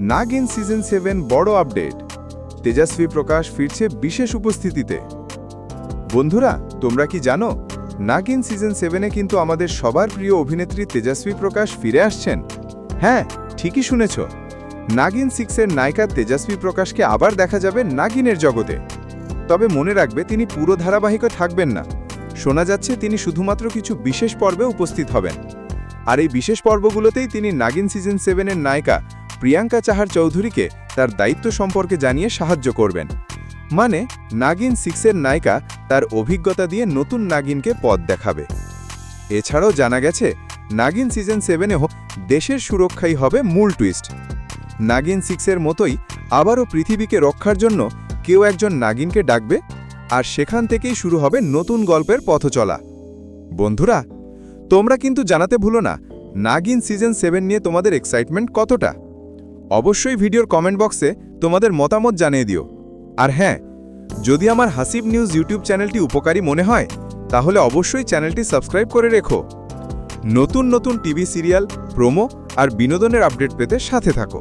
নাগিন season seven বড় update Tejasswi Prakash ফিরছে বিশেষ উপস্থিতিতে। বন্ধুরা, তোমরা কি জানো, নাগিন সিজন সেভেনে কিন্তু আমাদের সবার প্রিয় অভিনেত্রী তেজস্বী প্রকাশ ফিরে আসছেন? হ্যাঁ ঠিকই শুনেছ। নাগিন সিক্সের নায়িকা তেজস্বী প্রকাশকে আবার দেখা যাবে নাগিনের জগতে। তবে মনে রাখবে, তিনি পুরো ধারাবাহিকে থাকবেন না। শোনা যাচ্ছে, তিনি শুধুমাত্র কিছু বিশেষ পর্বে উপস্থিত হবেন। আর এই বিশেষ পর্বগুলোতেই তিনি নাগিন সিজন সেভেনের নায়িকা প্রিয়াঙ্কা চাহার চৌধুরীকে তার দায়িত্ব সম্পর্কে জানিয়ে সাহায্য করবেন। মানে নাগিন সিক্সের নায়িকা তার অভিজ্ঞতা দিয়ে নতুন নাগিনকে পথ দেখাবে। এছাড়াও জানা গেছে, নাগিন সিজন সেভেনেও দেশের সুরক্ষাই হবে মূল টুইস্ট। নাগিন সিক্সের মতোই আবারও পৃথিবীকে রক্ষার জন্য কেউ একজন নাগিনকে ডাকবে, আর সেখান থেকেই শুরু হবে নতুন গল্পের পথ চলা বন্ধুরা, তোমরা কিন্তু জানাতে ভুলো না, নাগিন সিজন সেভেন নিয়ে তোমাদের এক্সাইটমেন্ট কতটা? অবশ্যই ভিডিওর কমেন্ট বক্সে তোমাদের মতামত জানিয়ে দিও। আর হ্যাঁ যদি আমার হাসিব নিউজ ইউটিউব চ্যানেলটি উপকারী মনে হয়, তাহলে অবশ্যই চ্যানেলটি সাবস্ক্রাইব করে রেখো। নতুন নতুন টিভি সিরিয়াল, প্রোমো আর বিনোদনের আপডেট পেতে সাথে থাকো।